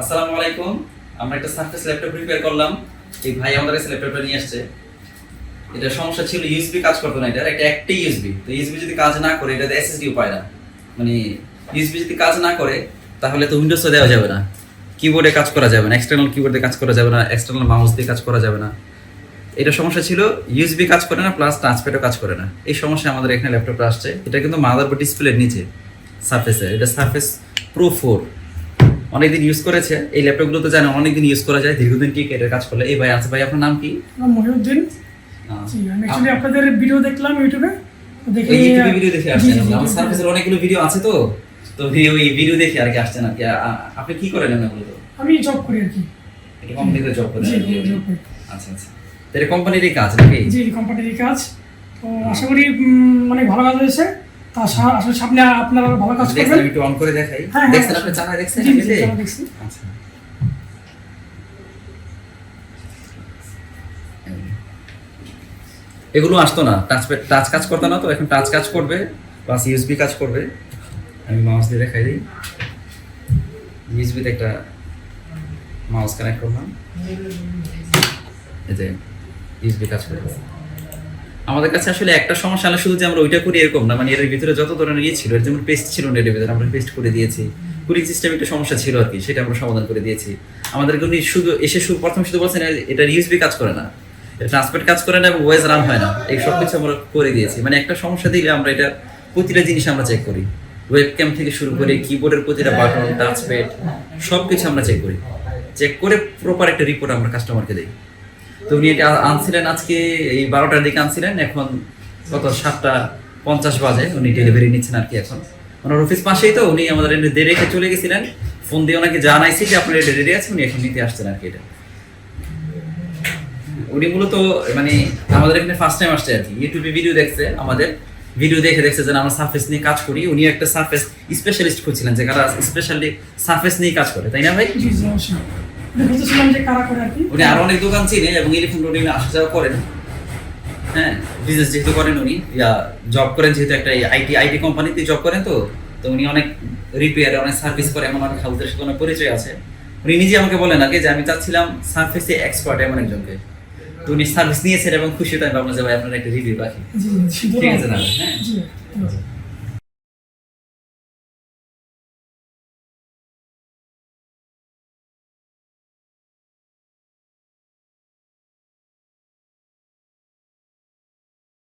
আসসালামু আলাইকুম। আমরা একটা সার্ফেস ল্যাপটপ রিপেয়ার করলাম। এই ভাই আমাদের কাছে ল্যাপটপটা নিয়ে আসছে। এটা সমস্যা ছিল ইউএসবি কাজ করতো না এটা। একটা একটাই ইউএসবি তো ইউএসবি যদি কাজ না করে, এটাতে এসএসডিও পায় না। মানে ইউএসবি যদি কাজ না করে, তাহলে তো উইন্ডোজও দেওয়া যাবে না। কিবোর্ডে কাজ করা যাবে না। এক্সটার্নাল কিবোর্ডে কাজ করা যাবে না। এক্সটার্নাল মাউস দিয়ে কাজ করা যাবে না। এটা সমস্যা ছিল ইউএসবি কাজ করে না প্লাস টাচপ্যাডও কাজ করে না। এই সমস্যা আমাদের এখানে ল্যাপটপটা আসছে। এটা কিন্তু মাদারবোর্ড ডিসপ্লের নিচে সারফেসে এটা সারফেস প্রো ফোর অনেকদিন ইউজ করেছে। এই ল্যাপটপগুলো তো জানেন অনেকদিন ইউজ করা যায়। দীর্ঘদিন কি এটার কাজ করলে। এই ভাই আছে ভাই আপনার নাম কি? মহিউদ্দিন। অ্যাকচুয়ালি আপনাদের ভিডিও দেখলাম ইউটিউবে দেখে ইউটিউবে ভিডিও দেখে আসছেন আমার সার্ভিসের অনেকগুলো ভিডিও আছে তো। তো ভিডিও এই ভিডিও দেখে আর কি আসছেন আর কি। আপনি কি করেন মূলত আমি জব করি আর কি। কোম্পানিতে জব করেন আচ্ছা আচ্ছা। এটা কোম্পানিরই কাজ নাকি? জি কোম্পানির কাজ। তো আশা করি মানে ভালো কাজ হয়েছে। আসলে সামনে আপনারা ভালো কাজ করবেন? একটু অন করে দেখাই। হ্যাঁ, হ্যাঁ, দেখছেন আপনি। দেখছেন আচ্ছা। এগুলো আসতো না। টাচ টাচ কাজ করতো না তো এখন টাচ কাজ করবে প্লাস ইউএসবি কাজ করবে। আমি মাউস দিয়ে দেখাই দিই। ইউএসবিতে একটা মাউস কানেক্ট করলাম। এই যে ইউএসবি কাজ করে আমাদের কাছে আসলে একটা সমস্যা হলে শুধু যে আমরা ওইটা করি এরকম না মানে এর ভিতরে যত ধরনের ইয়ে ছিল যেমন পেস্ট ছিল না এর ভিতরে আমরা পেস্ট করে দিয়েছি। কুলিং সিস্টেম একটা সমস্যা ছিল আর কি, সেটা আমরা সমাধান করে দিয়েছি। আমাদেরকে উনি শুধু, এসে শুধু প্রথম শুধু বলছেন এটা ইউএসবি কাজ করে না, এটা ট্রান্সপোর্ট কাজ করে না এবং ওয়েজ রান হয় না, এই সব কিছু আমরা করে দিয়েছি। মানে একটা সমস্যা দিলে আমরা এটা প্রতিটা জিনিস আমরা চেক করি। ওয়েব ক্যাম থেকে শুরু করে কিবোর্ডের প্রতিটা বাটন টাচপ্যাড সব কিছু আমরা চেক করি। চেক করে প্রপার একটা রিপোর্ট আমরা কাস্টমারকে দিই। তো উনি এটা আনছিলেন আজকে, এই বারোটার দিকে আনছিলেন, এখন কত সাতটা পঞ্চাশ বাজে, উনি ডেলিভারি নিচ্ছেন আর কি এখন। ওনার অফিস পাশেই তো, উনি আমাদের এনে রেখে চলে গেছিলেন। ফোন দিয়ে ওনাকে জানাইছি যে আপনার এটা রেডি আছে উনি এখন নিতে আসছেন আর কি এটা। উনি মূলত মানে আমাদের এখানে ফার্স্ট টাইম আসছে আর কি। ইউটিউবে ভিডিও দেখছে আমাদের। ভিডিও দেখে দেখছে যে আমরা সার্ফেস নিয়ে কাজ করি। উনি একটা সার্ফেস স্পেশালিস্ট খুঁজছিলেন যে কারা স্পেশালি সার্ফেস নিয়ে কাজ করে, তাই না ভাই? যে কারা করে আর কি। উনি আরও অনেক দোকান চিনে এবং ইলেকট্রন রোডে আসা যাওয়া করেন। হ্যাঁ বিজনেস যেহেতু করেন উনি। ইয়া জব করেন যেহেতু একটা আইটি আইটি কোম্পানিতে জব করেন তো। তো উনি অনেক রিপেয়ার অনেক সার্ভিস করে এমন অনেক হাউসের সাথে অনেক পরিচয় আছে। উনি নিজে আমাকে বলেন আগে যে আমি চাচ্ছিলাম সার্ভিসে এক্সপার্ট এমন একজনকে। তো উনি সার্ভিস নিয়েছেন এবং খুশি তাই ভাবলাম যে ভাই আপনার একটা রিভিউ রাখি। ঠিক আছে তাহলে হ্যাঁ।